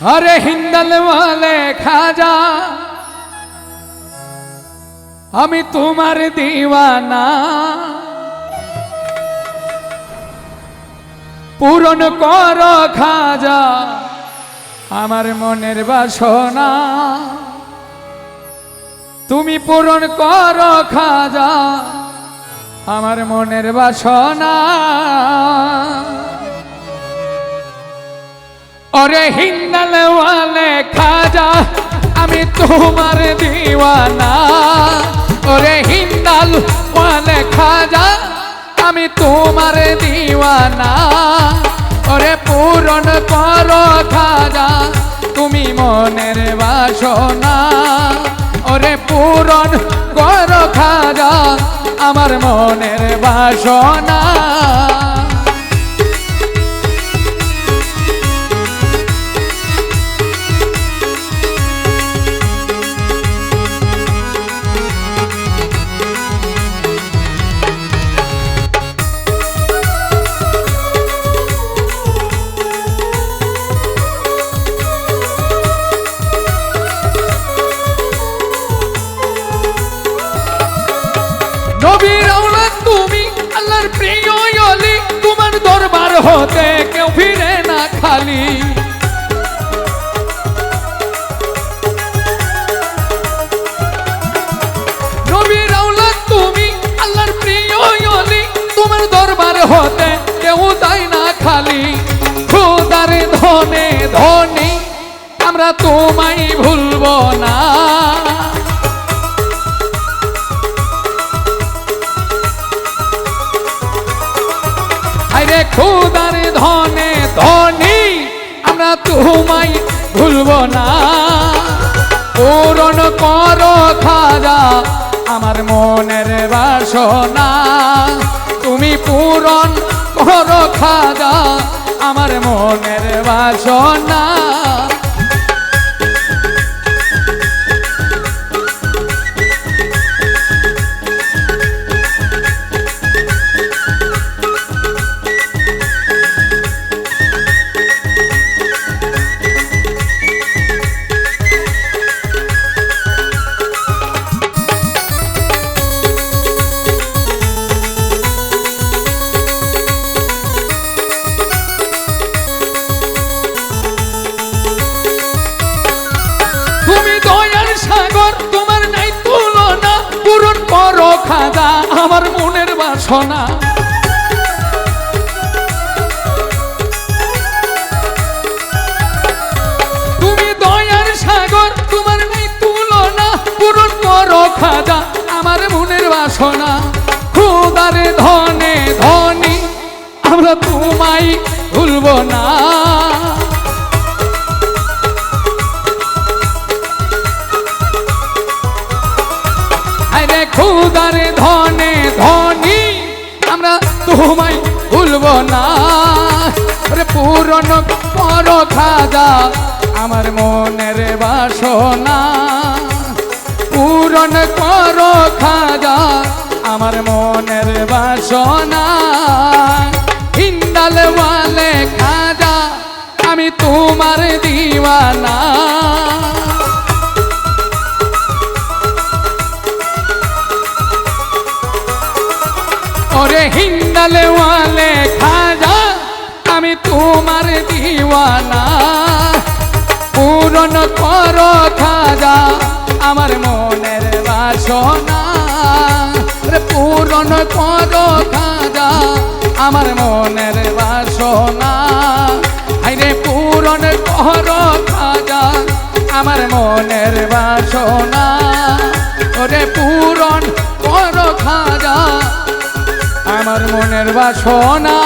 আরে হিন্দল মালে খাজা, আমি তোমার দিওয়ানা। পূরণ কর খাজা, আমার মনের বাসনা। তুমি পূরণ কর খাজা, আমার মনের বাসনা। ওরে হিন্দাল ওয়ালে খাজা, আমি তোমার দিওয়ানা। ওরে হিন্দাল খাজা, আমি তোমার দিওয়ানা। ওরে পূরণ কর খাজা, তুমি মনের বাসনা। ওরে পূরণ কর খাজা, আমার মনের বাসনা। হতে কেউ যায় না খালি। খোদার ধনে ধনী, আমরা তোমায় ভুলবো না। আরে খুদার ধনে ধনী, আমরা তোমায় ভুলব না। পূরণ কর খাজা, আমার মনের বাসনা। তুমি পূরণ করো খাদা আমার মনের বাসনা। আমার মনের বাসনা। তুমি দয়ার সাগর, তোমার নাই তুলনা। পূরণ করো খাজা, আমার মনের বাসনা। খুদারে ধনে ধনী, আমরা তোমায় ভুলব না। না। রে পূরণ পর খাজা, আমার মনের বাসনা। পূরণ কর খাজা, আমার মনের বাসনা। হিন্দাল ওয়ালে খাজা, আমি তোমার দিওয়ানা। ওরে হিন্দালে তোমার দিওয়ানা। পূরণ কর খাজা, আমার মনের বাসনা। পূরণ কর খাজা, আমার মনের বাসনা। আইরে পূরণ কর খাজা, আমার মনের বাসনা। ওরে, পূরণ কর খাজা, আমার মনের বাসনা।